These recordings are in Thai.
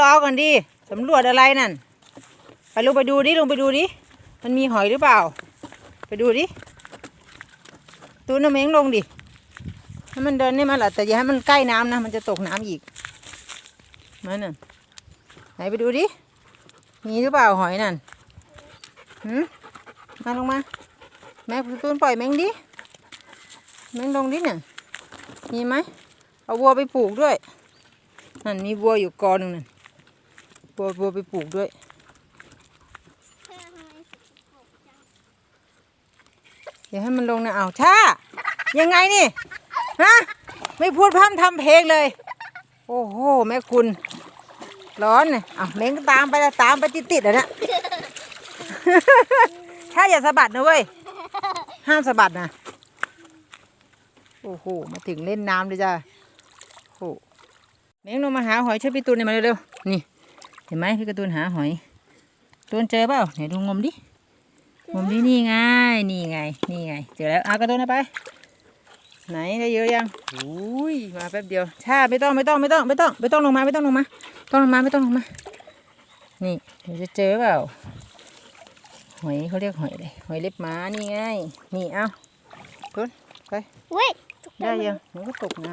รอก่อนดิสำรวจอะไรนั่น ไปลงไปดูดิลงไปดูดิ มันมีหอยหรือเปล่า ไปดูดิ ตูนน้ำเม้งลงดิ ให้มันเดินได้มาละแต่อย่าให้มันใกล้น้ำนะ มันจะตกน้ำอีกมานั่นไหนไปดูดิ มีหรือเปล่าหอยนั่นหืมมาลงมา แม่ตูนปล่อยแมงดิ แมงลงดิเนี่ย มีไหม เอาวัวไปปลูกด้วย นั่นมีวัวอยู่กอหนึ่งนั่น วัววัวไปปลูกด้วย เดี๋ยวให้มันลงนะเอาชายังไงนี่ ฮะ ไม่พูดพร่ำทำเพลงเลย โอ้โห แม่คุณ ร้อนเนี่ยเอาเม้งตามไปละตามไปติดๆอะนะถ้าอย่าสะบัดนะเว้ย ห้ามสะบัดนะ โอ้โห มาถึงเล่นน้ำเลยจ้าโอ้เม้งลงมาหาหอยช่วยพี่ตูนหน่ยมาเร็วๆ นี่ ห็นไหมพี่การ์ตูนหาหอยตูนเจอเปล่าไหนดูงมดิงมดินี่ไงนี่ไงนี่ไงเจอแล้วเอาการ์ตูนเอาไป ไหนได้เยอะยังอุ้ยมาแป๊บเดียวชาไม่ต้องไม่ต้องไม่ต้องไม่ต้องไม่ต้องลงมาไม่ต้องลงมาต้องลงมาไม่ต้องลงมานี่เดี๋ยวจะเจอเปล่าหอยเขาเรียกหอยอะไรหอยเล็บม้านี่ไงนี่เอาตูนไปเว้ยได้ยังมันก็ตกน้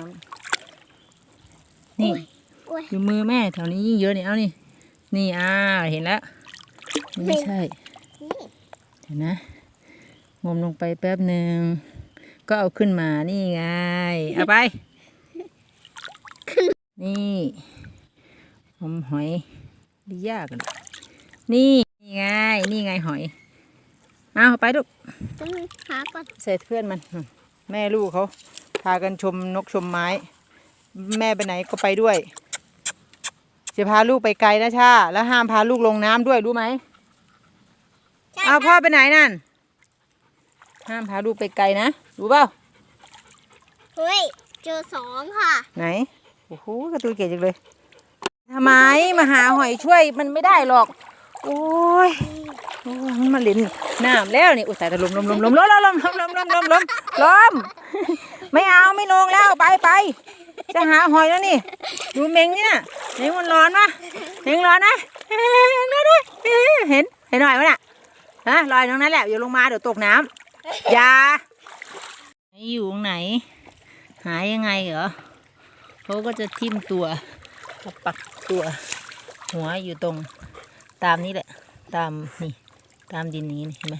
ำนี่โอ้ยอยู่มือแม่แถวนี้ยิ่งเยอะนี่เอานี่ นี่อ่าเห็นแล้วมันไม่ใช่นี่เห็นนะงมลงไปแป๊บหนึ่งก็เอาขึ้นมานี่ไงเอาไปนี่งมหอยดียากเลยนี่นี่ไงนี่ไงหอยเอาไปลูกต้องหาก่อนใส่เพื่อนมันอืมแม่ลูกเขาพากันชมนกชมไม้ แม่ไปไหนก็ไปด้วย จะพาลูกไปไกลนะชาแล้วห้ามพาลูกลงน้ำด้วยรู้ไหมใช่เอาพ่อไปไหนนั่น ห้ามพาลูกไปไกลนะ รู้เปล่าเฮ้ย เจอสองค่ะ ไหน โอ้โหกระตูนเก่งจังเลยทำไมมาหาหอยช่วยมันไม่ได้หรอกโอ้ยโอ้ยมันมาเล่นน้ำแล้วนี่อุ้ยตายแต่ลมลมลมลมลมลมลมลมลมลมลมลมลมไม่เอาไม่ลงแล้วไปไป จะหาหอยแล้วนี่ ดูเมงเนี่ยเมงมันร้อนปะเมงร้อนนะเห็นเห็นเห็นหน่อยวะน่ะฮะลอยตรงนั้นแหละอย่าลงมาเดี๋ยวตกน้ำอย่าอยู่ตรงไหน หายยังไงเหรอเขาก็จะทิ่มตัวปักตัว หัวอยู่ตรง ตามนี้แหละ ตามนี่ตามดินนี้เห็นไหม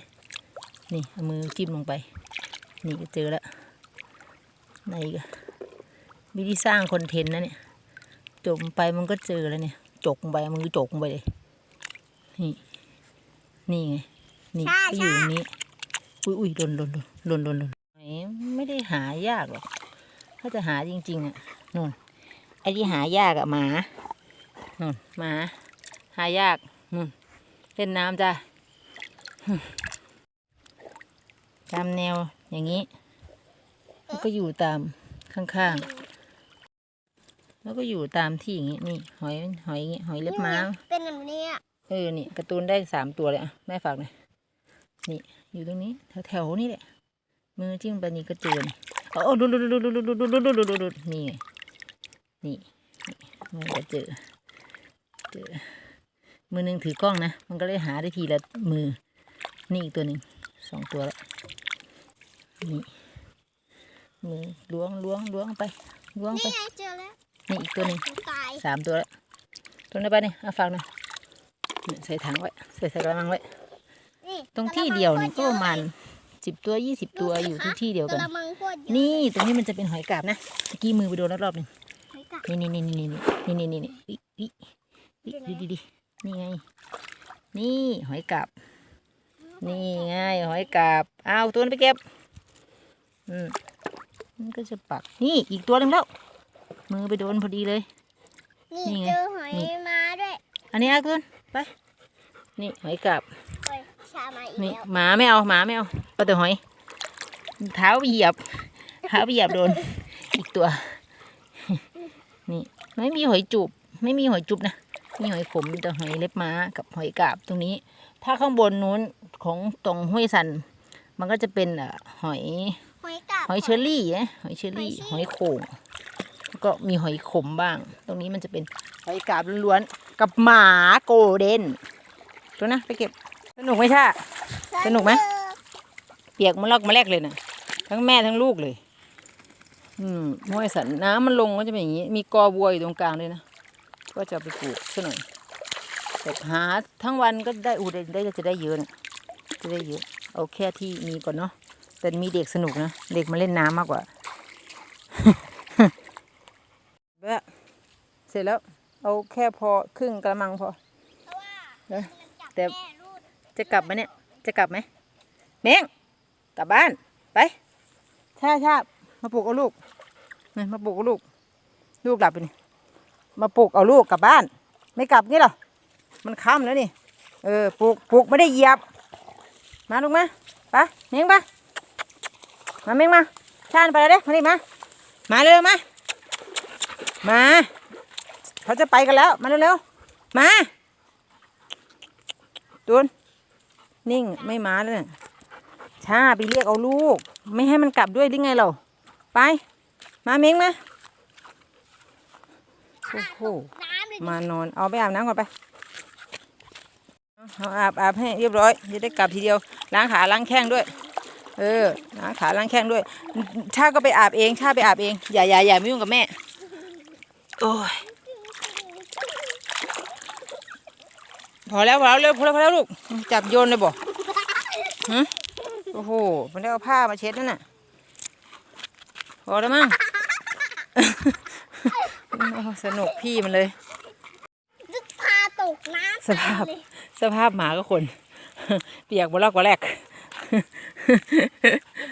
นี่เอามือจิ้มลงไป นี่ก็เจอแล้วไหนอีก็ วิธีสร้างคอนเทนต์นะเนี่ย จมไปมันก็เจอแล้วเนี่ย จกลงไปเอามือจกลงไปเลย นี่ นี่ไง นี่ใช่ก็อยู่ตใช่รงนี้ อุ้ยอุ้ยหล่นหล่นหล่นหล่นหล่นหล่นไหนไม่ได้หายากหรอก ถ้าจะหาจริง ๆอะนู่น ไอ้ที่หายากอะหมานู่นหมา หายากนู่นเล่นน้ำจ้ะตามแนวอย่างนี้แล้วก็อยู่ตามข้างๆ แล้วก็อยู่ตามที่อย่างนี้นี่หอยหอยอย่างงี้หอยเล็บม้าเป็นแบบนี้อะเออนี่การ์ตูนได้สามตัวเลยอะแม่ฝากหน่อยนี่อยู่ตรงนี้แถวๆนี่แหละมือจิ้มไปนี่ก็เจอนี่เอาเอาดูดูดูดูดูดูดูดูดูดูดูดูนี่ไงนี่นี่มันก็เจอเจอมือหนึ่งถือกล้องนะ มันก็เลยหาได้ทีละมือ นี่อีกตัวหนึ่งสองตัวแล้วนี่มือล้วงล้วงล้วงไปล้วงไปนี่ไงเจอแล้ว นี่อีกตัวหนึ่งตายสามตัวแล้วตัวนี้นไปนี่เอาฝากหน่อยเนี่ยใส่ถังไว้ใส่ใส่กระมังไว้นี่ตรงที่เดียวนี่ก็ประมาณสิบตัวยี่สิบตัวอยู่ที่ที่เดียวกันกระมังโคตรเยอะนี่ตรงนี้มันจะเป็นหอยกาบนะเมื่อกี้มือไปโดนแล้วรอบหนึ่งหอยกาบนี่นี่นี่นี่นี่นี่นี่นี่นี่อิอิอิดีดีดีนี่ไง นี่หอยกาบ นี่ไงหอยกาบเอาตัวนั้นไปเก็บ อืมมันก็จะปัก นี่อีกตัวหนึ่งแล้ว มือไปโดนพอดีเลย นี่นี่ไงเจอหอยนี่ มาด้วยอันนี้อาตุนไป นี่หอยกาบเฮ้ยชามาอีกนี่แล้วหมาไม่เอาหมาไม่เอาเอาแต่หอย เท้าไปเหยียบ เท้าไปเหยียบโดน อีกตัว นี่ไม่มีหอยจูบไม่มีหอยจุบนะ มีหอยขมแต่หอยเล็บม้ากับหอยกาบตรงนี้ ถ้าข้างบนนู้นของตรงห้วยสัน มันก็จะเป็นเอ่อหอย หอยกาบหอยเชอรี่นะหอยเชอรี่หหออยยเชอรี่โข่งแล้ว ก็มีหอยขมบ้าง ตรงนี้มันจะเป็นหอยกาบล้วนๆกับหมาโกลเด้นดูนะ ไปเก็บ สนุกไหมชาสนุกไหมเปียกมาลอกมาแลกเลยนะทั้งแม่ทั้งลูกเลย อืมห้วยสันน้ำมันลงก็จะเป็นอย่างนี้ มีกอบัวอยู่ตรงกลางเลยนะ ก็จะเอาไปปลูกซะหน่อยแต่หาทั้งวันก็ได้อูได้ได้จะได้เยอะนะจะได้เยอะ เอาแค่ที่มีก่อนเนาะแต่มีเด็กสนุกนะ เด็กมาเล่นน้ำมากกว่าเบ้อ เสร็จแล้วเอาแค่พอครึ่งกระมังพอเพราะว่าเออมันจับแต่แม่รูดจะกลับไหมเนี่ย จะกลับไหมเม้งกลับบ้านไปชาชามาปลูกเอาลูกนี่มาปลูกเอาลูก ลูกหลับไปนี่มาปลูกเอาลูกกลับบ้าน ไม่กลับนี่หรอมันค่ำแล้วนี่ เออปลูกปลูกไม่ได้เหยียบ มาลูกมาไปเม้งไปมาเม้งมาชาญไปแล้วเด้มาดิมา มาเร็วๆมา มา เขาจะไปกันแล้ว มาเร็วๆ มาตูนนิ่งไม่มาแล้วเนี่ยช้าไปเรียกเอาลูก ไม่ให้มันกลับด้วยได้ไงเรา ไป มาเม้งมาโอ้โหมานอนเอาไปอาบน้ำก่อนไปเอาอาบอาบให้เรียบร้อยจะได้กลับทีเดียวล้างขาล้างแข้งด้วย เออล้างขาล้างแข้งด้วยชาก็ไปอาบเองชาไปอาบเองอย่าอย่าอย่าไม่ยุ่งกับแม่โอ้ย พอแล้วพอแล้วเร็วพอแล้วพอแล้วลูกจับโยนเลยบ่ฮะโอ้โหมันได้เอาผ้ามาเช็ดนั่นน่ะพอแล้วมั้งโอ้สนุกพี่มันเลยนึกพาตกน้ำสภาพเลยสภาพหมาก็คน เปียกบนลอกบนแรก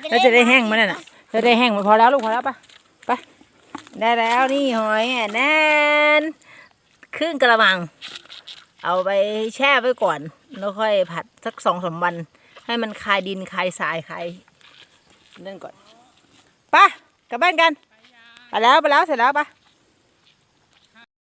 แล้วจะได้แห้งมันน่ะจะได้แห้งมันพอแล้วลูกพอแล้วปะไปได้แล้วนี่หอยอะแน่นครึ่งกระมัง เอาไปแช่ไว้ก่อน แล้วค่อยผัดสักสองสามวัน ให้มันคายดินคายทรายคายนั่นก่อนไปะกลับบ้านกัน ไปแล้วไปแล้วเสร็จแล้วไปะ